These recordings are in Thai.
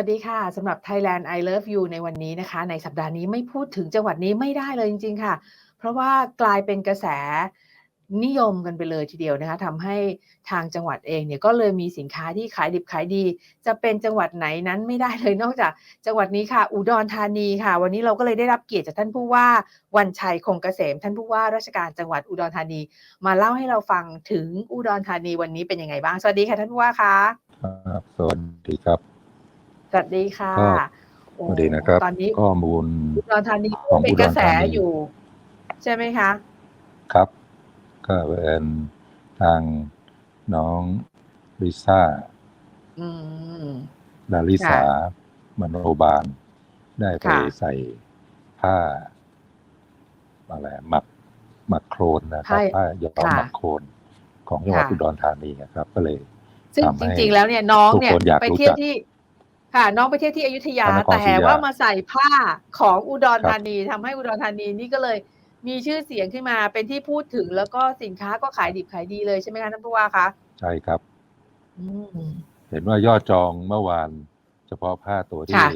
สวัสดีค่ะสำหรับ Thailand I Love You ในวันนี้นะคะ ในสัปดาห์นี้ไม่พูดถึงจังหวัดนี้ไม่ได้เลยจริง ๆ ค่ะ เพราะว่ากลายเป็นกระแสนิยมกันไปเลยทีเดียวนะคะทำให้ทางจังหวัดเองเนี่ยก็เลยมีสินค้าที่ขายดิบขายดี จะเป็นจังหวัดไหนนั้นไม่ได้เลยนอกจากจังหวัดนี้ค่ะ อุดรธานีค่ะ วันนี้เราก็เลยได้รับเกียรติจากท่านผู้ว่าวันชัยคงเกษม ท่านผู้ว่าราชการจังหวัดอุดรธานี มาเล่าให้เราฟังถึงอุดรธานีวันนี้เป็นยังไงบ้างสวัสดีค่ะท่านผู้ว่าคะครับสวัสดีครับ สวัสดีค่ะก็โอ้สวัสดีนะครับ ตอนนี้ข้อมูลอุดรธานีของเป็นอุดรกระแสธานีอยู่ ใช่ไหมคะ ครับ ก็เป็นทางน้องลิซ่าอืมดาริสามโนบาล ได้ไปค่ะใส่ผ้าอะไรหมักหมักโครนนะครับใช่ผ้ายอมค่ะหมักโครนของจังหวัดค่ะอุดรธานีนะครับ ก็เลยซึ่งทำให้จริง ๆ แล้วเนี่ยน้องเนี่ยทุกคนอยากไปรู้เที่ยวจักที่ ค่ะ น้องไปเที่ยวที่อยุธยาพระนครศรีแต่อยุธยาว่ามาใส่ผ้าของอุดรครับธานีทำให้อุดรธานีนี่ก็เลยมีชื่อเสียงขึ้นมาเป็นที่พูดถึงแล้วก็สินค้าก็ขายดิบขายดีเลยใช่ไหมคะท่านผู้ว่าคะใช่ครับอืมเห็นว่ายอดจองเมื่อวาน เฉพาะผ้าตัวที่ค่ะ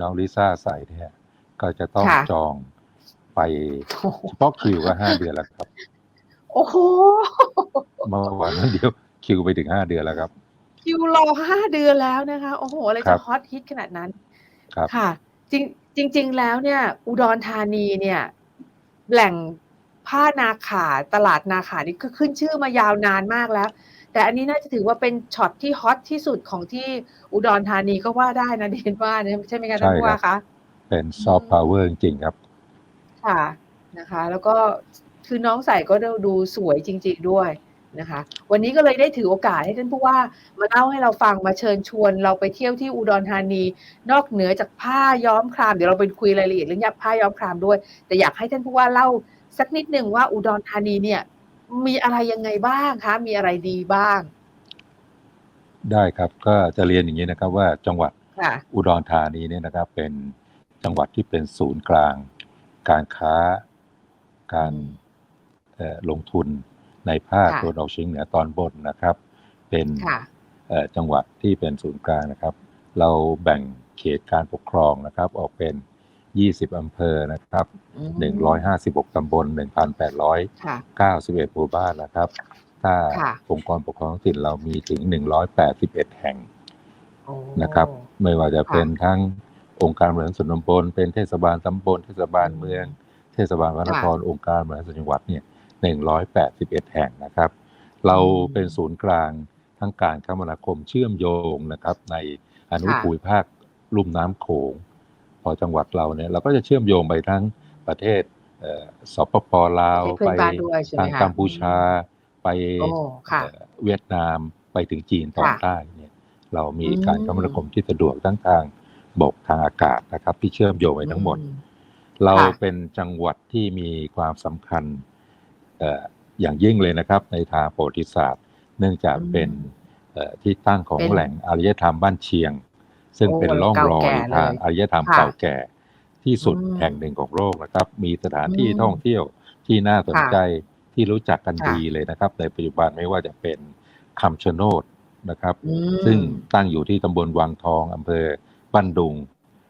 น้องลิซ่าใส่เนี่ยก็จะต้องค่ะจองไปเฉพาะคิวก็ห้าเดือนแล้วครับ โอ้โหเมื่อวานนั้นเดียวคิวไปถึงห้าเดือนแล้วครับ คิวรอห้าเดือนแล้วนะคะ โอ้โห อะไรครัจะบ ฮอตฮิตขนาดนั้น ครับ ค่ะ จริงจริง ๆ แล้วเนี่ย อุดรธานีเนี่ย แหล่งผ้านาขาตลาดนาขานี่คือขึ้นชื่อมายาวนานมากแล้ว แต่อันนี้น่าจะถือว่าเป็นช็อตที่ฮอตที่สุดของที่อุดรธานีก็ว่าได้นะเดนว่าเนี่ยใช่ไหมคะท่านผู้ว่าใช่ครัคะบเป็นซอฟต์พาวเวอร์จริงๆครับ ค่ะนะคะ แล้วก็คือน้องใส่ก็ดูสวยจริง ๆ ด้วย นะคะ วันนี้ก็เลยได้ถือโอกาสให้ท่านผู้ว่ามาเล่าให้เราฟังมาเชิญชวนเราไปเที่ยวที่อุดรธานี นอกเหนือจากผ้าย้อมครามเดี๋ยวเราไปคุยรายละเอียดเรื่องผ้าย้อมครามด้วย แต่อยากให้ท่านผู้ว่าเล่าสักนิดหนึ่งว่าอุดรธานีเนี่ย มีอะไรยังไงบ้างคะมีอะไรดีบ้าง ได้ครับก็จะเรียนอย่างนี้นะครับว่าจังหวัดค่ะอุดรธานีเนี่ยนะครับ เป็นจังหวัดที่เป็นศูนย์กลาง การค้า การเอ่อลงทุน ในภาคค่ะตะวันออกเฉียงเหนือตอนบนนะครับ เป็นค่ะเอ่อจังหวัดที่เป็นศูนย์กลางนะครับ เราแบ่งเขตการปกครองนะครับ ออกเป็น 20 อำเภอนะครับอืม156 ตำบล 1,891ค่ะหมู่บ้านนะครับ ถ้าค่ะองค์กรปกครองท้องถิ่นเรามีถึง 181 แห่งโอ้นะครับ ไม่ว่าจะค่ะเป็นทั้งองค์การบริหารส่วนตำบล เป็นเทศบาลตำบล เทศบาลเมือง เทศบาลพระนครองค์การบริหารส่วนจังหวัดเนี่ย 181 แห่งนะครับ เราอืมเป็นศูนย์กลางทั้งการคมนาคมเชื่อมโยงนะครับ ในอนุค่ะภูมิภาคลุ่มน้ำโขงพอจังหวัดเราเนี่ยเราก็จะเชื่อมโยงไปทั้งประเทศเอ่อสปปลาวประเทศเพื่ไปอนบ้านด้วยใช่ไหมทางคะกัมพูชา ไปโอ้ค่ะเอ่อเวียดนามไปถึงจีนตอนค่ะใต้เนี่ยเรามีอืมการคมนาคมที่สะดวกทั้งทางบกทางอากาศนะครับ ที่เชื่อมโยงไปทั้งหมดอืเราค่ะเป็นจังหวัดที่มีความสำคัญเอ่ออย่างยิ่งเลยนะครับ ในทางประวัติศาสตร์ เนื่องจากอืมเป็นเอ่อที่ตั้งของเป็นแหล่งอารยธรรมบ้านเชียง ซึ่งโอ้เป็นร่องรอเก่ายแก่เลยทางอารยธรรมค่ะเก่าแก่ที่สุดอืมแห่งหนึ่งของโลกนะครับ มีสถานที่อืมท่องเที่ยวที่น่าสนค่ะใจที่รู้จักกันค่ะดีเลยนะครับ ในปัจจุบันไม่ว่าจะเป็นคำชะโนดนะครับอืมซึ่งตั้งอยู่ที่ตำบลวังทองอำเภอบ้านดุง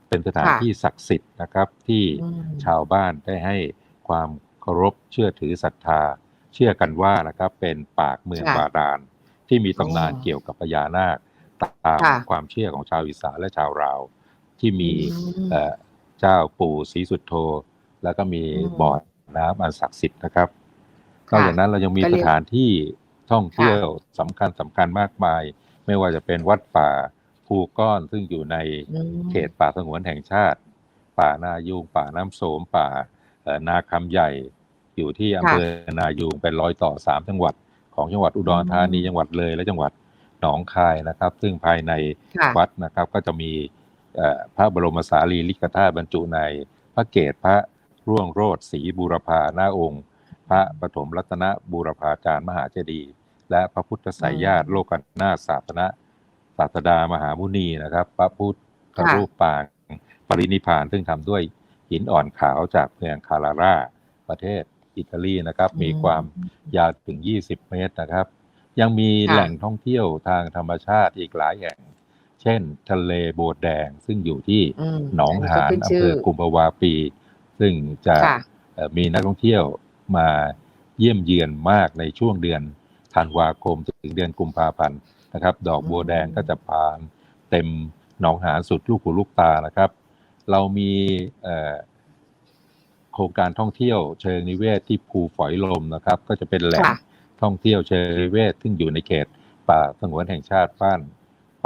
เป็นสถานค่ะที่ศักดิ์สิทธิ์นะครับ ที่อืมชาวบ้านได้ให้ความ เคารพเชื่อถือศรัทธา เชื่อกันว่านะครับเป็นปากเมืองค่ะบาดาลที่มีตำนานอ๋อเกี่ยวกับพญานาคตามค่ะความเชื่อของชาวอีสานและชาวราว ที่มีอืมเอ่อเจ้าปู่ศรีสุโธแล้วก็มีอืมบ่อน้ำอันศักดิ์สิทธิ์นะครับนค่ะอกจากนั้นเรายังมีก็สเรียกถานที่ท่องเที่ยวสำคัญสำคัญมากมาย ไม่ว่าจะเป็นวัดป่าภูก้อนซึ่งอยู่ในอืมเขตป่าสงวนแห่งชาติ ป่านายูงป่าน้ำโสมป่าเอ่อนาคำใหญ่ อยู่ที่อำเภอนายูงเป็นรอยต่อสามจังหวัด ของจังหวัดอุดรธานีอืมจังหวัดเลยและจังหวัดหนองคายนะครับ ซึ่งภายในค่ะวัดนะครับก็จะมีเอ่อพระบรมสารีริกธาตุบรรจุในพระเกศพระร่วงโรจน์ศรีบูรพาหน้าองค์ พระปฐมรัตนบูรพาจารย์มหาเจดีย์และพระพุทธไสยญาติอืมโลกนาถศาสนศาสดามหามุนีนะครับ พระพุทธค่ะรูปปางปรินิพพานซึ่งทำด้วยหินอ่อนขาวจากเมืองคาราร่าประเทศ อิตาลีนะครับ มีความยาวถึง 20 เมตรนะครับ ยังมีค่ะแหล่งท่องเที่ยวทางธรรมชาติอีกหลายแห่ง เช่นช่นทะเลโบดแดงซึ่งอยู่ที่อืมหนองหานอันนี้ก็ขึ้นอำชื่เภออกุมภาวาปี ซึ่งจะค่ะเอ่อมีนักท่องเที่ยวมาเยี่ยมเยือนมากในช่วงเดือนธันวาคมถึงเดือนกุมภาพันธ์นะครับ ดอกบัวแดงก็จะบานเต็มหนองหานสุดลูกหูลูกตานะครับ เรามีเอ่อโครงการท่องเที่ยวเชิงนิเวศที่ภูฝอยลมนะครับ ก็จะเป็นแหล่งค่ะท่องเที่ยวเชิงนิเวศซึ่งอยู่ในเขต ป่าสงวนแห่งชาติบ้าน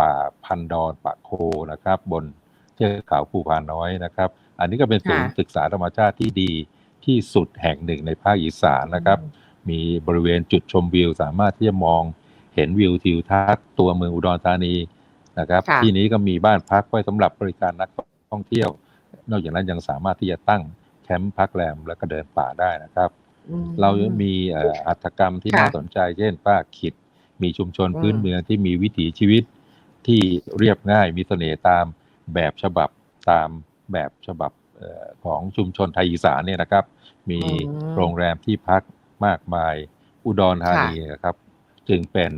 ป่าพันดอนป่าโคนะครับ บนเทือกเขาภูพานน้อยนะครับ อันนี้ก็เป็นศูนย์ค่ะศึกษาธรรมชาติที่ดีที่สุดแห่งหนึ่งในภาคอีสานนะครับ มีบริเวณจุดชมวิว สามารถที่จะมองเห็นวิวทิวทัศน์ตัวเมืองอุดรธานีนะครับค่ะที่นี้ก็มีบ้านพักไว้สำหรับ บริการนักท่องเที่ยว นอกจากนั้นยังสามารถที่จะตั้งแค มป์พักแรมแล้วก็เดินป่าได้นะครับอืมเรายังมีเอ่อหัตถกรรมที่ค่ะน่าสนใจ เช่นป้าขิด มีชุมชนพื้นอืมเมืองที่มีวิถีชีวิตที่เรียบง่ายมีเสน่ห์ตามแบบฉบับตามแบบฉบับเอ่อของชุมชนไทยอีสานเนี่ยนะครับ มีอืมโรงแรมที่พักมากมายอุดรธานีนะครับ จึงเป็น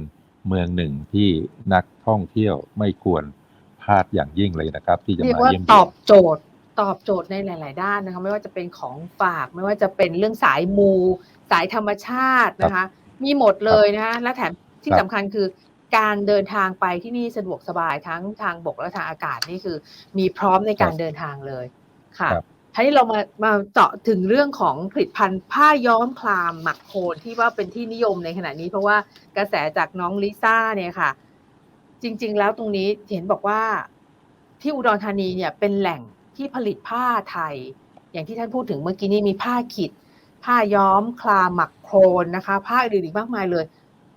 เมืองหนึ่งที่นักท่องเที่ยวไม่ควรพลาดอย่างยิ่งเลยนะครับ ที่จะเรียกมาว่าเยี่ยมตเยีอยบนโจทย์ ตอบโจทย์ในหลาย ๆ ด้านนะคะ ไม่ว่าจะเป็นของฝาก ไม่ว่าจะเป็นเรื่องสายมู สายธรรมชาตินะคะ มีหมดเลยนะคะและแถมที่ครับสำคัญคือการเดินทางไปที่นี่สะดวกสบายทั้งทางบกและทางอากาศนี่คือ มีพร้อมในการเดินทางเลยค่ะครับทีนี้เรามามาเจาะถึงเรื่องของผลิตภัณฑ์ผ้าย้อมคลามหมักโคนที่ว่าเป็นที่นิยมในขณะนี้ เพราะว่ากระแสจากน้องลิซ่าเนี่ยค่ะ จริง ๆ แล้วตรงนี้เห็นบอกว่าที่อุดรธานีเนี่ยเป็นแหล่ง ที่ผลิตผ้าไทย อย่างที่ท่านพูดถึงเมื่อกี้นี้มีผ้าขิด ผ้าย้อมคลามหมักโครนนะคะ ผ้าอื่นอีกมากมายเลย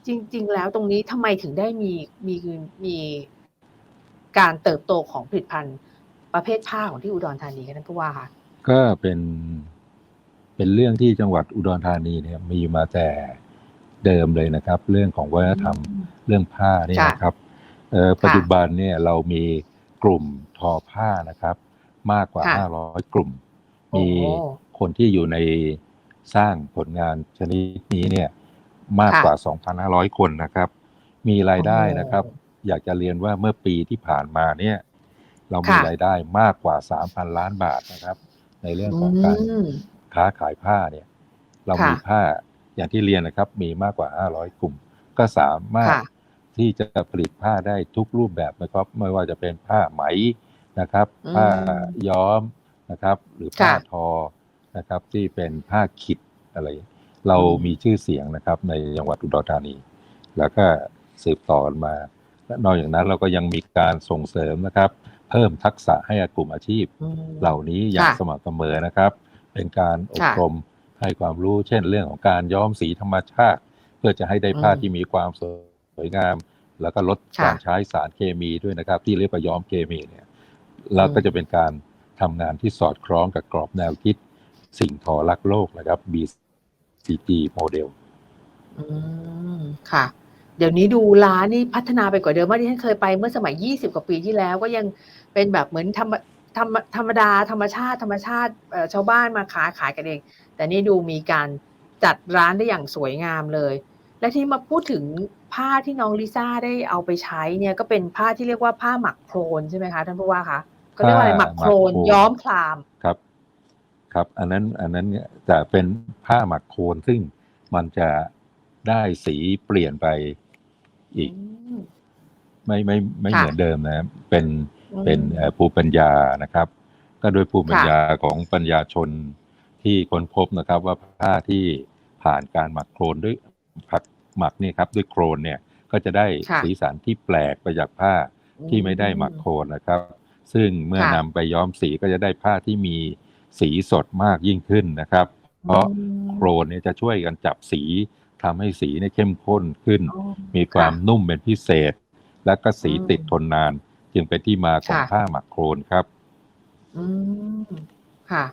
จริง ๆ แล้วตรงนี้ทำไมถึงได้มีมีมีการเติบโตของผลิตภัณฑ์ประเภทผ้าของที่อุดรธานีกันท่านผู้ว่าคะก็เป็นเป็นเรื่องที่จังหวัดอุดรธานีเนี่ยมีมาแต่เดิมเลยนะครับ เรื่องของวัฒนธรรมเรื่องผ้านี่ค่ะนะครับเอ่อปัจจุบันเนี่ยเรามีกลุ่มทอผ้านะครับ มากกว่าค่ะ500 กลุ่มโอ้มีคนที่อยู่ในสร้างผลงานชนิดนี้เนี่ยมากค่ะกว่า 2,500 คนนะครับ มีรายได้โอ้นะครับ อยากจะเรียนว่าเมื่อปีที่ผ่านมาเนี่ย เรามีค่ะรายได้มากกว่า 3,000 ล้านบาทนะครับ ในเรื่องของการอืมค้าขายผ้าเนี่ย เราค่ะมีผ้าอย่างที่เรียนนะครับ มีมากกว่า 500 กลุ่ม ก็สามารถค่ะที่จะผลิตผ้าได้ทุกรูปแบบนะครับ ไม่ว่าจะเป็นผ้าไหม นะครับอืมผ้าย้อมนะครับหรือผ้าค่ะทอนะครับที่เป็นผ้าขิดอะไร เราอืมมีชื่อเสียงนะครับในจังหวัดอุดรธานี แล้วก็สืบต่อกันมาและนอกจากนั้นเราก็ยังมีการส่งเสริมนะครับ เพิ่มทักษะให้กับกลุ่มอาชีพอืมเหล่านี้อย่างค่ะสม่ำเสมอนะครับ เป็นการอบค่ะรมให้ความรู้เช่นเรื่องของการย้อมสีธรรมชาติ เพื่อจะให้ได้ผ้าอืมที่มีความสวยงาม แล้วก็ลดค่ะการใช้สารเคมีด้วยนะครับ ที่เรียกว่าย้อมเคมีเนี่ย แล้วก็จะเป็นการทำงานที่สอดคล้องกับกรอบแนวคิด สิ่งทอรักโลกนะครับ BCG โมเดลอืมค่ะ เดี๋ยวนี้ดูร้านนี่พัฒนาไปกว่าเดิมมากที่ฉันเคยไปเมื่อสมัย 20 กว่าปีที่แล้วก็ยังเป็นแบบเหมือนธรรมธรรมธรรมดาธรรมชาติ ธรรมชาติชาวบ้านมาขายขายกันเอง แต่นี่ดูมีการจัดร้านได้อย่างสวยงามเลย และที่มาพูดถึงผ้าที่น้องลิซ่าได้เอาไปใช้เนี่ยก็เป็นผ้าที่เรียกว่าผ้าหมักโครนใช่ไหมคะท่านผู้ว่าคะ ก็เรียกว่าอะไรหมักโครนหมักโครนย้อมคลามครับ ครับ อันนั้นอันนั้นเนี่ยจะเป็นผ้าหมักโคนซึ่งมันจะได้สีเปลี่ยนไปอีกอืมไม่ไม่ไม่ค่ะเหมือนเดิมนะ เป็นอืมเป็นเอ่อภูมิปัญญานะครับ ก็โดยภูมิปัญญาของปัญญาชนที่ค้นพบนะครับ ว่าผ้าที่ผ่านการหมักโครนด้วยผักหมักนี่ครับด้วยโครนเนี่ยก็จะได้ค่ะสีสันที่แปลกไปจากผ้าที่ไม่ได้หมักโครนนะครับ ซึ่งเมื่อนำไปย้อมสีก็จะได้ผ้าที่มีสีสดมากยิ่งขึ้นนะครับ เพราะอืมโครนเนี่ยจะช่วยกันจับสีทำให้สีเนี่ยเข้มข้นขึ้นอ๋อมีความค่ะนุ่มเป็นพิเศษ และก็สีอืมติดทนนาน จึงเป็นที่มาของค่ะผ้าหมักโครนครับ อืมค่ะ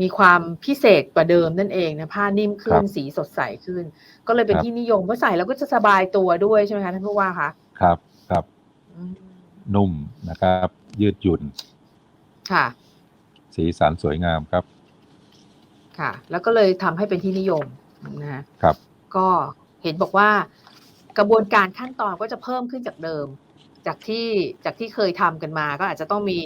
มีความพิเศษกว่าเดิมนั่นเองนะผ้านิ่มขึ้ครันบสีสดใสขึ้น ก็เลยเป็นครับที่นิยมเพราะใส่แล้วก็จะสบายตัวด้วยใช่ไหมคะท่านผู้ว่าคะครับครับอืมนุ่มนะครับ ยืดหยุ่น ค่ะ สีสันสวยงามครับ ค่ะ แล้วก็เลยทำให้เป็นที่นิยมนะฮะครับ ก็เห็นบอกว่ากระบวนการขั้นตอนก็จะเพิ่มขึ้นจากเดิม จากที่จากที่เคยทำกันมา ก็อาจจะต้องมี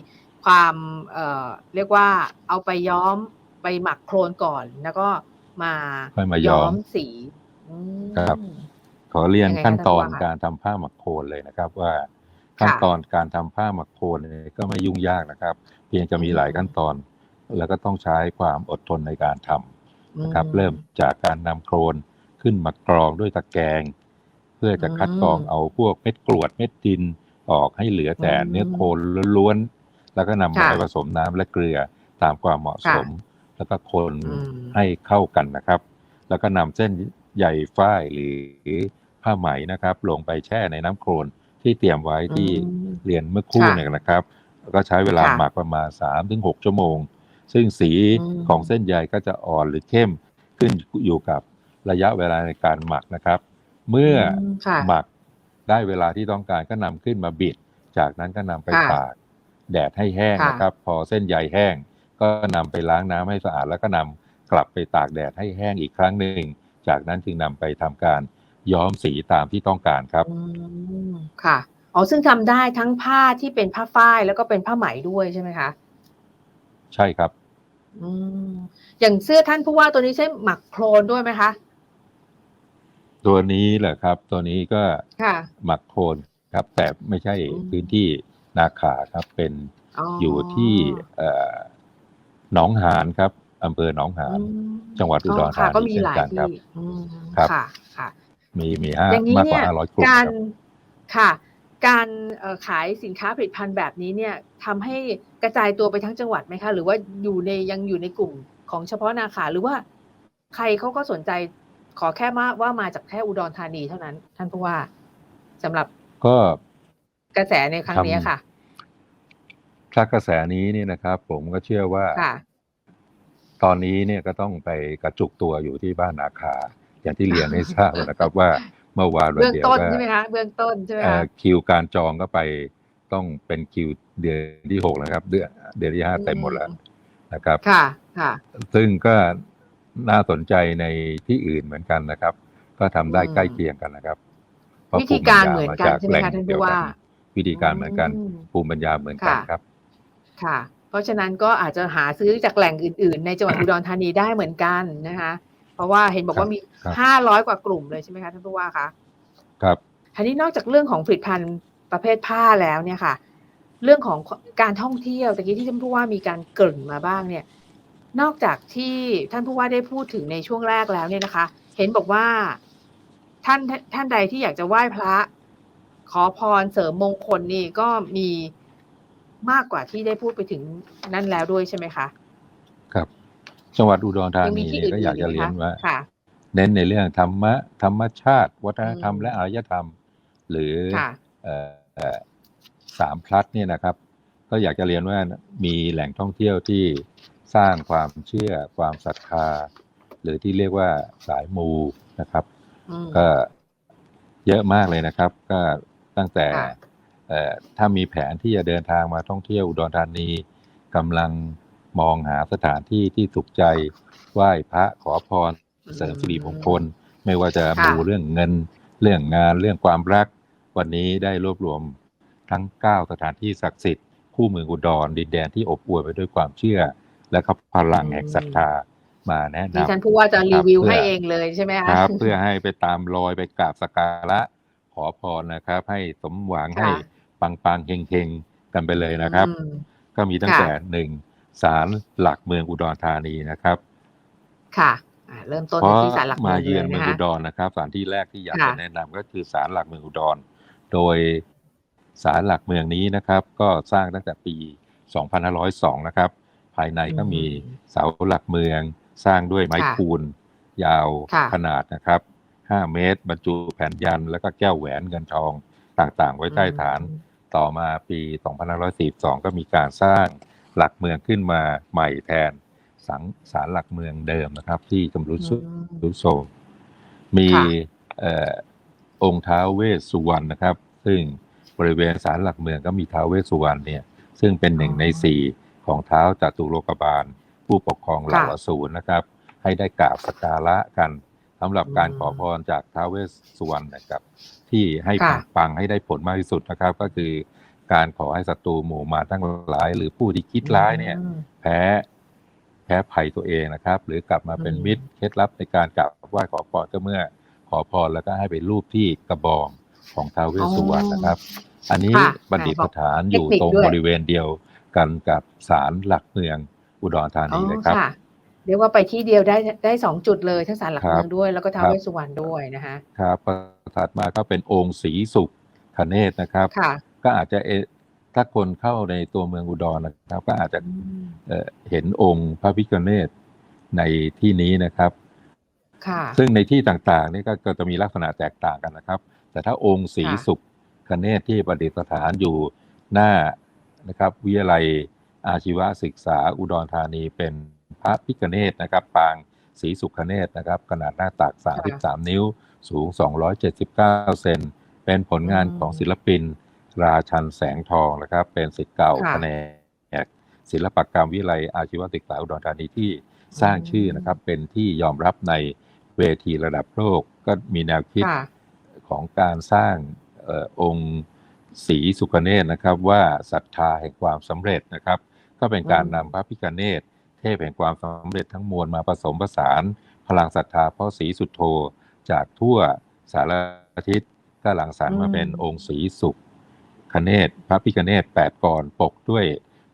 ความเอ่อเรียกว่าเอาไปย้อมไปหมักโคลนก่อน แล้วก็มาค่อยมาย้อมสีอืม ครับ ขอเรียนยังไงคะขั้นตอนท่านผู้ว่าการทำผ้าหมักโคลนเลยนะครับว่า ขั้นค่ะตอนการทำผ้าหมักโคลนเนี่ยก็ไม่ยุ่งยากนะครับ เพียงจะมีหลายขั้นตอน แล้วก็ต้องใช้ความอดทนในการทำนะครับอืเริ่มจากการนำโคลนขึ้นมากรองด้วยตะแกรงเพื่อจะคัดกรองอืมเอาพวกเม็ดกรวดเม็ดดินออกให้เหลือแต่อืมเนื้อโคลนล้วนๆ แล้วก็นำมาค่ะไปผสมน้ำและเกลือตามความเหมาะสม แล้วก็คนอืมให้เข้ากันนะครับ แล้วก็นำเส้นใยฝ้ายหรือผ้าไหมนะครับ ลงไปแช่ในน้ำโคลน ที่เตรียมไว้ที่อืมเรียนเมื่อครู่ค่ะเนี่ยนะครับแล้วก็ใช้เวลาค่ะหมักประมาณ3-6ถึงชั่วโมง ซึ่งสีอืมของเส้นใยก็จะอ่อนหรือเข้มขึ้นอยู่กับระยะเวลาในการหมักนะครับ เมื่ออมค่ะหมักได้เวลาที่ต้องการก็นำขึ้นมาบิด จากนั้นก็นำไปค่ะตากแดดให้แห้งค่ะนะครับ พอเส้นใยแห้ง ก็นำไปล้างน้ำให้สะอาดแล้วก็นำกลับไปตากแดดให้แห้งอีกครั้งหนึ่ง จากนั้นจึงนำไปทำการ ย้อมสีตามที่ต้องการครับอืมค่ะอ๋อซึ่งทำได้ทั้งผ้าที่เป็นผ้าฝ้ายแล้วก็เป็นผ้าไหมด้วยใช่ไหมคะ ใช่ครับ อืมอย่างเสื้อท่านผู้ว่าตัวนี้ใช้หมักโครนด้วยไหมคะตัวนี้แหละครับ ตัวนี้ก็ค่ะ หมักโคลนครับ แต่ไม่ใช่อืม พื้นที่นาขาครับเป็นอ๋อออยู่ที่เอ่อหนองหานครับอำเภอหนองหานจังหวัดอุดรธานีก็มีหลายเช่นกันครับที่อืมครับ ค่ะ ค่ะ มีมีห้าอย่างนี้มากกว่าเนี่ยห้าร้อยกลุ่มการครับค่ะ การเอ่อขายสินค้าผลิตภัณฑ์แบบนี้เนี่ยทำให้กระจายตัวไปทั้งจังหวัดไหมคะ หรือว่าอยู่ในยังอยู่ในกลุ่มของเฉพาะนาขาหรือว่าใครเขาก็สนใจขอแค่มาว่ามาจากแค่อุดรธานีเท่านั้น ท่านผู้ว่าสำหรับก็กระแสในครั้งนี้ทำค่ะถ้ากระแสนี้เนี่ยนะครับ ผมก็เชื่อว่าค่ะตอนนี้เนี่ยก็ต้องไปกระจุกตัวอยู่ที่บ้านนาคา อย่างที่เรียนให้ทราบนะครับว่าเมื่อวานวันเบื้องเดียวต้นก็ใช่ไหมคะเบื้องต้นใช่ไหมเอ่คะ อคิวการจองก็ไปต้องเป็นคิวเดือนที่หกนะครับ เดือนเดือนที่ห้าเต็มหมดแล้วนะครับ ค่ะค่ะ ซึ่งก็น่าสนใจในที่อื่นเหมือนกันนะครับ ก็ทำได้อืมใกล้เคียงกันนะครับเพะวิธีการภูเหมือนปัญกันญาใช่ไหมคะจกท่านแหล่งเดีผู้ยวว่าวิธีการเหมือนกันอืมภูมิปัญญาเหมือนกันค่ะ ครับ ค่ะ เพราะฉะนั้นก็อาจจะหาซื้อจากแหล่งอื่น ๆ ในจังหวัดอุดรธานีได้เหมือนกันนะคะ เพราะว่าเห็นบอกว่ามีครับห้าร้อยกว่ากลุ่มเลยใช่ไหมคะท่านผู้ว่าคะครับทีนี้นอกจากเรื่องของผลิตภัณฑ์ประเภทผ้าแล้วเนี่ยค่ะ เรื่องของการท่องเที่ยวตะกี้ที่ท่านผู้ว่ามีการเกริ่นมาบ้างเนี่ย นอกจากที่ท่านผู้ว่าได้พูดถึงในช่วงแรกแล้วเนี่ยนะคะ เห็นบอกว่าท่านท่านใดที่อยากจะไหว้พระ ขอพรเสริมมงคลนี่ก็มีมากกว่าที่ได้พูดไปถึงนั่นแล้วด้วยใช่ไหมคะครับ จังหวัดอุดรธายังมีนีที่เนี่ยอื่นก็อยากจะเรียนไหมคว่าค่ะเน้นในเรื่องธรรมะธรรมชาติ วัฒนธรรมอืมและอารยธรรม หรือค่ะเอ่อเอ่อสามพลัดเนี่ยนะครับ ก็อยากจะเรียนว่ามีแหล่งท่องเที่ยวที่สร้างความเชื่อความศรัทธา หรือที่เรียกว่าสายมูนะครับอืมก็เยอะมากเลยนะครับ ก็ตั้งแต่ค่ะเอ่อถ้ามีแผนที่จะเดินทางมาท่องเที่ยวอุดรธานีกำลัง มองหาสถานที่ที่ถูกใจไหว้พระขอพรเสริมสิริมงคล ไม่ว่าจะค่ะมูเรื่องเงิน เรื่องงานเรื่องความรัก วันนี้ได้รวบรวมทั้ง 9 สถานที่ศักดิ์สิทธิ์คู่เมืองอุดรดินแดนที่อบอวลไปด้วยความเชื่อ และก็พลังแห่งศรัทธามาแนะดินำฉันผู้ว่าจะรีวิวครับให้เองเลยใช่ไหมคะครับ เพื่อให้ไปตามรอยไปกราบสักการะขอพรนะครับ ให้สมหวังค่ะให้ปังปังๆเฮงเฮงๆกันไปเลยนะครับอืมก็มีตั้งค่ะแต่หนึ่ง ศาลหลักเมืองอุดรธานีนะครับ ค่ะอ่าเริ่มต้นเพราะที่ศาลหลักเมืมาองเยือนลเมืองนะคะอุดรนะครับสถานที่แรกที่อยากค่ะจะแนะนำก็คือศาลหลักเมืองอุดร โดยศาลหลักเมืองนี้นะครับ ก็สร้างตั้งแต่ปี 2502 นะครับ ภายในก็มีอืมเสาหลักเมืองสร้างด้วยไม้ค่ะคูนยาวค่ะขนาดนะครับ 5 เมตร บรรจุแผ่นยัน แล้วก็แก้วแหวนเงินทองต่างๆ ไว้ใต้ฐาน ต่อมาปี 2542 ก็มีการสร้าง หลักเมืองขึ้นมาใหม่แทนสังศาลหลักเมืองเดิมนะครับ ที่กำรุสุอืมรุโซมมีค่ะเอ่อองค์ท้าวเวสสุวรรณนะครับ ซึ่งบริเวณศาลหลักเมืองก็มีท้าวเวสสุวรรณเนี่ยซึ่งเป็นหนึ่งในสี่ของเท้าวจตุโลกบาล ผู้ปกครองเหล่าค่ะอสูรนะครับ ให้ได้กราบสักการะกันสำหรับการขอพรจากท้าวเวสสุวรรณนะครับ ที่ให้ค่ะปังๆให้ได้ผลมากที่สุดนะครับ ก็คือ การขอให้ศัตรูหมู่มารทั้งหลาย หรือผู้ที่คิดร้ายเนี่ยอืมแพ้แพ้ภัยตัวเองนะครับ หรือกลับมาเป็นอืมมิตรเคล็ดลับในการกราบไหว้ขอพรก็เมื่อขอพรแล้วก็ให้ไปรูปที่กระบองของท้าวเวสสุวรรณนะครับ อันนี้ค่ะบัณฑิตค่ะสถานอยู่เทคนิคตรงด้วยบริเวณเดียวกันกับศาลหลักเมืองอุดรธาอ๋นีอเลยครับค่ะเรียกว่าไปที่เดียวได้ได้สองจุดเลยทั้งศาลหลักครับเมืองด้วยแล้วก็ท้าวครับเวสสุวรรณด้วยนะคะครับถัดมาก็เป็นองค์ศรีสุขคเนศนะครับค่ะ ก็อาจจะเอะถ้าคนเข้าในตัวเมืองอุดรนะครับ ก็อาจจะอืมเอ่อเห็นองค์พระพิฆเนศในที่นี้นะครับค่ะซึ่งในที่ต่างๆนี่ก็ก็จะมีลักษณะแตกต่างกันนะครับ แต่ถ้าองค์ศรีค่ะสุขคเนศที่ประดิษฐานอยู่หน้านะครับ วิทยาลัยอาชีวศึกษาอุดรธานีเป็นพระพิฆเนศนะครับ ปางศรีสุขเนศนะครับ ขนาดหน้าตัก 33 นิ้ว สูง 279 เซนเป็นผลงานของศิลปิน ราชันแสงทองนะครับ เป็นศิษย์เก่าค่ะแผนกศิลปกรรมวิทยาลัยอาชีวศึกษาอุดรธานีที่สร้างชื่อนะครับ เป็นที่ยอมรับในเวทีระดับโลกก็มีแนวคิดค่ะของการสร้างเออองค์ศรีสุขเนศนะครับว่าศรัทธาแห่งความสำเร็จนะครับ ก็เป็นการอืมนำพระพิฆเนศเทพแห่งความสำเร็จทั้งมวลมาผสมผสาน พลังศรัทธาพ่อศรีสุดโธจากทั่วสารทิศก็หลังสรรค์มาเป็นองค์ศรีสุข คเนศพระพิฆเนศแปดกรปกด้วย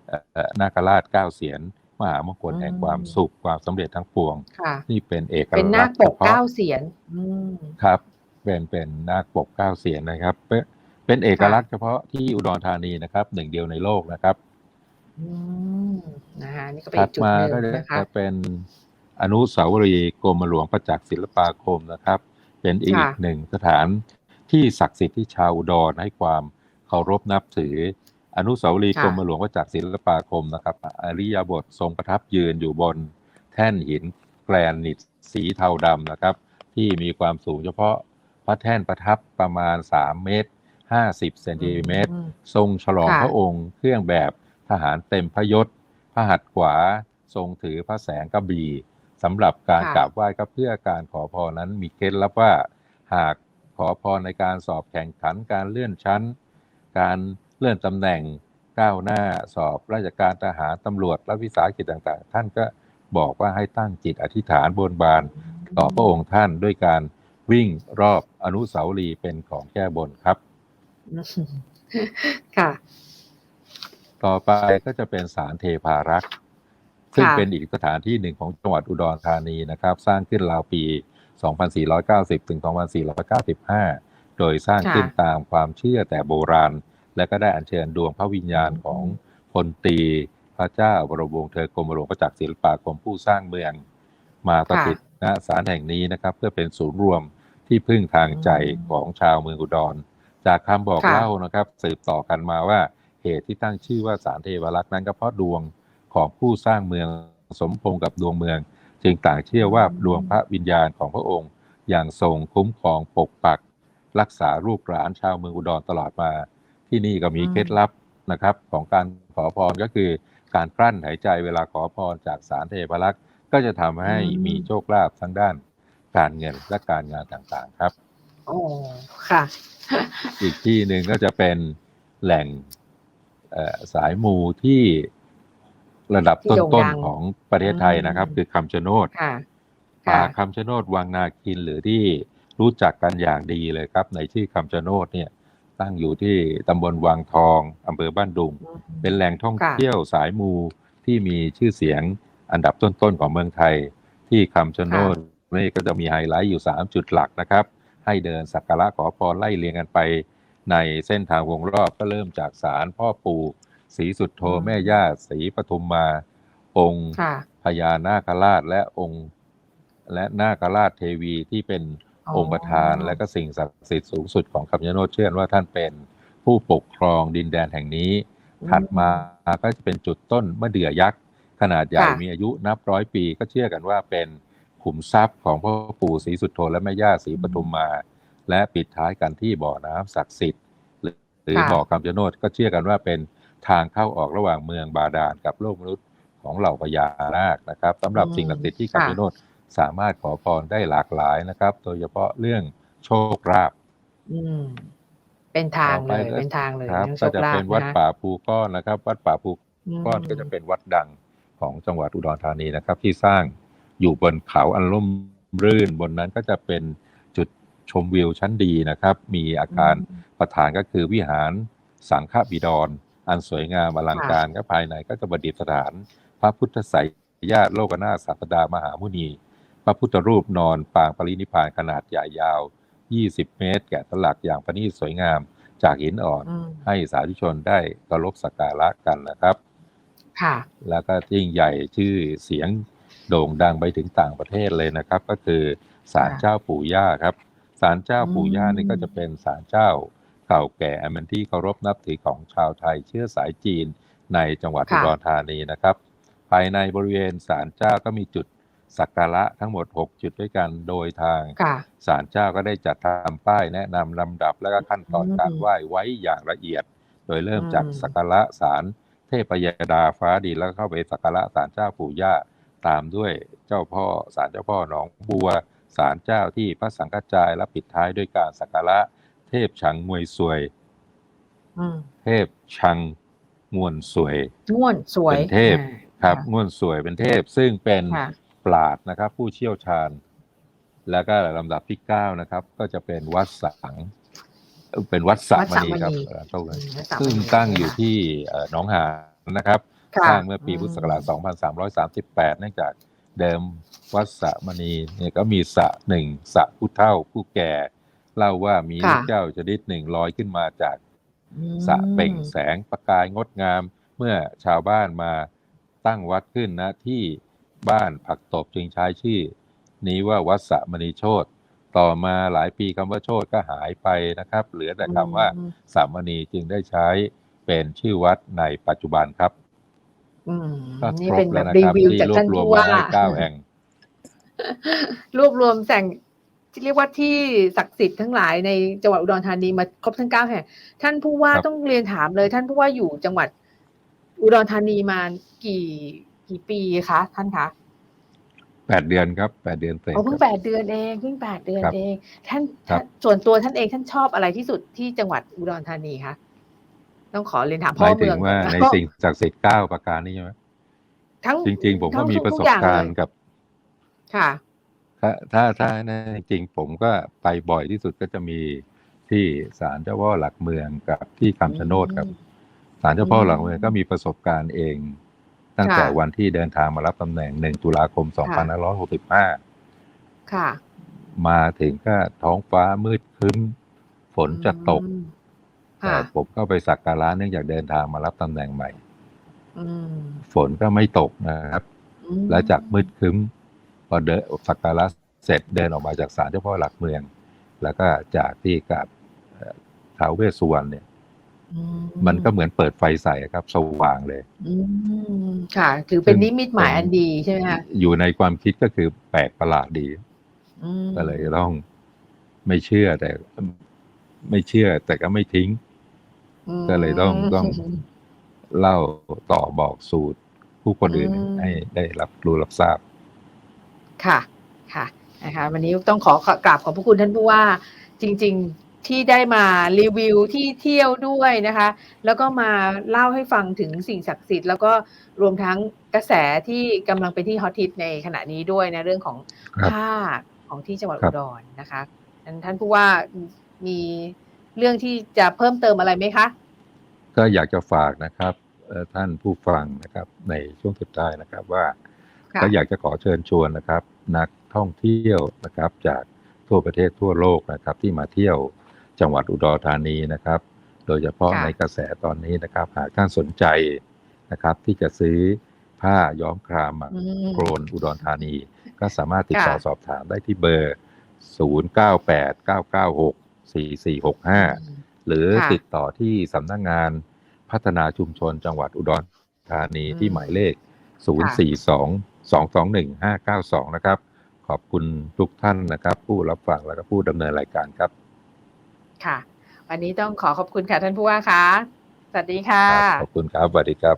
เอ่อนาคราชเก้าเสียนมหามงคลแห่งความสุขความสำเร็จทั้งปวงค่ะนี่เป็นเอกเป็นนาลัคกษณ์ปเฉกพาะเก้าเสียนอืมครับ เป็นเป็นนาคปกเก้าเสียนนะครับเป็นเป็นเอกลักษณ์เฉพาะที่อุดรธานีนะครับหนึ่งเดียวในโลกนะครับอืมนะคะนี่ก็เป็นถัอีดกจุดมาหนึ่งก็จะนะคะจะเป็นอนุสาวรีย์กรมหลวงประจักษ์ศิลปาคมนะครับ เป็นอีกค่ะหนึ่งสถานที่ศักดิ์สิทธิ์ที่ชาวอุดรให้ความ เคารพนับถือ อนุสาวรีย์ค่ะกรมหลวงประจักษ์ศิลปาคมนะครับ อริยบททรงประทับยืนอยู่บนแท่นหินแกรนิตสีเทาดำนะครับ ที่มีความสูงเฉพาะพระแท่นประทับประมาณ 3 เมตร 50 เซนติเมตรอืมทรงฉลองค่ะพระองค์เครื่องแบบทหารเต็มพระยศพระหัตถ์ขวาทรงถือพระแสงกระบี่สำหรับการค่ะกราบไหว้ก็เพื่อการขอพรนั้นมีเคล็ดลับว่า หากขอพรในการสอบแข่งขันการเลื่อนชั้น การเลื่อนตำแหน่งก้าวหน้าสอบราชการทหารตำรวจและวิสาหกิจต่างๆ ท่านก็บอกว่าให้ตั้งจิตอธิษฐานบนบานต่อพระองค์ท่านด้วยการวิ่งรอบอนุสาวรีย์เป็นของแก้บนครับ ค่ะ ต่อไปก็จะเป็นศาลเทพารักษ์ซึ่งค่ะเป็นอีกสถานที่หนึ่งของจังหวัดอุดรธานีนะครับ สร้างขึ้นราวปี 2490 ถึง 2495 โดยสร้างขึ้นตามความเชื่อแต่โบราณ และก็ได้อัญเชิญดวงพระวิญญาณของพลตรีพระเจ้าบรมวงศ์เธอกรมหลวงประจักษ์ศิลปาคมผู้สร้างเมือง มาสถิตณศาลแห่งนี้นะครับ เพื่อเป็นศูนย์รวมที่พึ่งทางใจของชาวเมืองอุดร จากคำบอกค่ะเล่านะครับ สืบต่อกันมาว่าเหตุที่ตั้งชื่อว่าสารเทวรักษ์นั้นก็เพราะดวงของผู้สร้างเมืองสมพงษ์กับดวงเมือง จึงต่างเชื่อว่าดวงพระวิญญาณของพระองค์อย่างทรงคุ้มครองปกปัก รักษาลูกหลานชาวเมืองอุดรตลอดมา ที่นี่ก็มีอืมเคล็ดลับนะครับ ของการขอพรก็คือการกลั้นหายใจเวลาขอพรจากสารเทพรักษ์ก็จะทำให้มีโชคลาภทั้งด้าน การเงินและการงานต่างๆครับโอ้ค่ะ อีกที่หนึ่งก็จะเป็นแหล่งเอ่อสายมูที่ระดับที่โด่งต้นดังๆของประเทศไทยนะครับอืมคือคำชะโนดค่ะป่าค่ะคำชะโนดวังนาคินหรือที่ รู้จักกันอย่างดีเลยครับ ในชื่อคำชะโนดเนี่ย ตั้งอยู่ที่ตำบลวังทองอำเภอบ้านดุง เป็นแหล่งท่องค่ะเที่ยวสายมูที่มีชื่อเสียงอันดับต้นๆของเมืองไทย ที่คำชะโนดนี่ก็จะมีไฮไลท์อยู่ 3 จุดหลักนะครับ ให้เดินสักการะขอพรไล่เรียงกันไป ในเส้นทางวงรอบก็เริ่มจากศาลพ่อปู่ศรีสุดโธอืมแม่ย่าศรีปทุมมา องค์ค่ะพญานาคราชและองค์ และนาคราชเทวีที่เป็น อ๋อองค์ประธานและก็สิ่งศักดิ์สิทธิ์สูงสุดของคำชะโนดเชื่อว่าท่านเป็นผู้ปกครองดินแดนแห่งนี้อืมถัดมาก็จะเป็นจุดต้นมะเดื่อยักษ์ ขนาดใหญ่ค่ะมีอายุนับร้อยปีก็เชื่อกันว่าเป็นขุมทรัพย์ของพ่อปู่ศรีสุโธและแม่ย่าศรีปทุมมา และปิดท้ายกันที่บ่อน้ำศักดิ์สิทธิ์ หรือหรือค่ะบ่อคำชะโนดก็เชื่อกันว่าเป็นทางเข้าออกระหว่างเมืองบาดาลกับโลกมนุษย์ของเหล่าพญานาคนะครับสำหรับอืมสิ่งศักดิ์สิทธิ์ที่ค่ะคำชะโนด สามารถขอพรได้หลากหลายนะครับ โดยเฉพาะเรื่องโชคลาภอืมเป็นทางเลยต่อไปก็เป็นทางเลยครับเรื่องโชก็คจะลาเป็ภนวัดนะคะป่าภูก้อนนะครับ วัดป่าภูอืมก้อนก็จะเป็นวัดดังของจังหวัดอุดรธานีนะครับ ที่สร้างอยู่บนเขาอันร่มรื่นบนนั้นก็จะเป็นจุดชมวิวชั้นดีนะครับ มีอาคารอืมประธานก็คือวิหารสังฆบิดรอันสวยงามอลังการก็ภายในก็จะประดิษฐาน พระพุทธไสยญาติโลกนาถศาสดามหามุนี พระพุทธรูปนอนปางปรินิพพานขนาดใหญ่ยาว 20 เมตร แกะสลักอย่างประณีตสวยงามจากหินอ่อนอืมให้สาธุชนได้เคารพสักการะกันนะครับ ค่ะ แล้วก็ยิ่งใหญ่ชื่อเสียงโด่งดังไปถึงต่างประเทศเลยนะครับ ก็คือศาลค่ะเจ้าปู่ย่าครับศาลเจ้าปู่ย่าอืมนี่ก็จะเป็นศาลเจ้าเก่าแก่อันเป็นที่เคารพนับถือของชาวไทย เชื้อสายจีนในจังหวัดอุดรธานีนะครับ ภายในบริเวณศาลเจ้าก็มีจุด สักการะทั้งหมด 6 จุดด้วยกันโดยทางค่ะศาลเจ้าก็ได้จัดทำป้ายแนะนำลำดับและก็ขั้นตอนอืมการไหว้ไว้อย่างละเอียด โดยเริ่มจากอืมสักการะศาลเทพยดาฟ้าดินแล้วก็เข้าไปสักการะศาลเจ้าปู่ย่าตามด้วยเจ้าพ่อศาลเจ้าพ่อหนองบัวศาลเจ้าที่พระสังฆจายและปิดท้ายด้วยการสักการะเทพชังมวยสวยอืมเทพชังมวนสวยง่วนสวยเป็นเทพอ่าครับค่ะง่วนสวยเป็นเทพซึ่งเป็นค่ะ ปราดนะครับ ผู้เชี่ยวชาญ แล้วก็ลำดับที่เก้านะครับ ก็จะเป็นวัดสังเอ่อเป็นวัดสัมมณีครับวัดสะมณีเอ่อโทษอืนะมและสามซึ่งวันนี้ตั้งอยู่ค่ะที่เอ่อหนองหานนะครับค่ะสร้างเมื่อปีอืมพุทธศักราช 2338 เนื่องจากเดิมวัดสะมณีเนี่ยก็มีสระหนึ่งสระผู้เฒ่าผู้แก่ เล่าว่ามีค่ะลูกแก้วชนิดหนึ่งลอยขึ้นมาจากอืมสระเปล่งแสงประกายงดงาม เมื่อชาวบ้านมาตั้งวัดขึ้นนะที่ บ้านผักตบจึงใช้ชื่อ นี้ว่าวัดสะมณีโชตต่อมาหลายปีคำว่าโชตก็หายไปนะครับ เหลือแต่คำว่าอืมสามณีจึงได้ใช้เป็นชื่อวัดในปัจจุบันครับอืมก็นี่ครเป็บนแบแล้วบนะรีครับวิวที่จากรวท่าบนรวมผู้มาว่าให้เก้าแห่ง รวบรวมแสงที่เรียกว่าที่ศักดิ์สิทธิ์ทั้งหลายในจังหวัดอุดรธานีมาครบทั้งเก้าแห่ง ท่านผู้ว่าครับต้องเรียนถามเลย ท่านผู้ว่าอยู่จังหวัดอุดรธานีมากี่ กี่ปีคะท่านคะแปดเดือนครับแปดเดือนเสร็จโอ้เพิ่งครับแปดเดือนเองเพิ่งแปดเดือนครับเองท่านครับท่านส่วนตัวท่านเองท่านชอบอะไรที่สุดที่จังหวัดอุดรธานีคะต้องขอเรียนถามหพ่อมายถึเมืองงว่าก่อนในนะสิ่งศักดิ์สิทธิ์เก้าประการนี้ใช่ไหมทั้งจริง ๆ ผมก็ทั้งมีทุกประสทุบกอย่างการเลยณ์กับ ค่ะถ้าถ้าถ้านะจริงๆผมก็ไปบ่อยที่สุดก็จะมีที่ศาลเจ้าพ่อหลักเมืองกับที่คำชะโนดครับศาลเจ้าพ่อหลักเมืองก็มีประสบการณ์เอง ตั้งแต่ค่ะวันที่เดินทางมารับตำแหน่ง 1 ตุลาคม 2565 ค่ะ มาถึงก็ท้องฟ้ามืดครึ้ม ฝนจะตกอืมแต่ค่ะผมก็ไปสักการะเนื่องจากเดินทางมารับตำแหน่งใหม่อืมฝนก็ไม่ตกนะครับอืมและจากมืดครึ้ม พอเดินสักการะเสร็จเดินออกมาจากศาลเจ้าพ่อหลักเมือง แล้วก็จากที่กับเอ่อท้าวเวสสุวรรณเนี่ยอื มันก็เหมือนเปิดไฟใส่ครับ สว่างเลยอืมค่ะ ถือเป็นซึ่งนิมิตหมายผมอันดีใช่ไหมคะอยู่ในความคิดก็คือแปลกประหลาดดีอืมก็เลยต้องไม่เชื่อแต่ ไม่เชื่อแต่ก็ไม่ทิ้งมก็เลยต้องต้องเล่าต่อบอกสูตร ผู้คนอื่นอืมให้ได้รับรู้รับทราบ ค่ะ ค่ะนะคะ วันนี้ต้องขอกราบขอบพระคุณท่านผู้ว่า จริง ๆ ที่ได้มารีวิวที่เที่ยวด้วยนะคะ แล้วก็มาเล่าให้ฟังถึงสิ่งศักดิ์สิทธิ์แล้วก็รวมทั้งกระแสที่กำลังเป็นที่ฮอตฮิตในขณะนี้ด้วยนะเรื่องของครับผ้าของที่จังหวัดครัอุบดรนะคะนั้นท่านผู้ว่ามีเรื่องที่จะเพิ่มเติมอะไรไหมคะ ก็อยากจะฝากนะครับเอ่อท่านผู้ฟังนะครับในช่วงสุดท้ายนะครับว่าค่ะก็อยากจะขอเชิญชวนนะครับ นักท่องเที่ยวนะครับ จากทั่วประเทศทั่วโลกนะครับ ที่มาเที่ยว จังหวัดอุดรธานีนะครับ โดยเฉพาะค่ะในกระแสตอนนี้นะครับ หากท่านสนใจนะครับ ที่จะซื้อผ้าย้อมครามหมักอืมโกรนอุดรธานี ก็สามารถติดต่อค่ะสอบถามได้ที่เบอร์ 0989964465 หรือค่ะติดต่อที่สำนักงานพัฒนาชุมชนจังหวัดอุดรธานีอืมที่หมายเลข 042-221-592 นะครับ ขอบคุณทุกท่านนะครับ ผู้รับฟังแล้วก็ผู้ดำเนินรายการครับ ค่ะ วันนี้ต้องขอขอบคุณค่ะท่านผู้ว่าค่ะสวัสดีค่ะครับขอบคุณครับสวัสดีครับ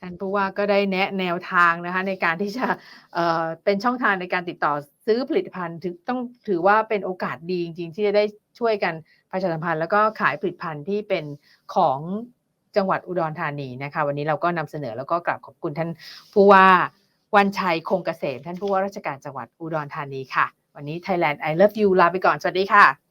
ท่านผู้ว่าก็ได้แนะแนวทางนะคะ ในการที่จะเอ่อเป็นช่องทางในการติดต่อซื้อผลิตภัณฑ์ถือต้องถือว่าเป็นโอกาสดีจริงๆ ที่จะได้ช่วยกันประชาสัมพันธ์แล้วก็ขายผลิตภัณฑ์ที่เป็นของจังหวัดอุดรธานีนะคะ วันนี้เราก็นำเสนอแล้วก็กราบขอบคุณท่านผู้ว่าวันชัยคงเกษมท่านผู้ว่าราชการจังหวัดอุดรธานีค่ะ วันนี้ Thailand I Love You ลาไปก่อน สวัสดีค่ะ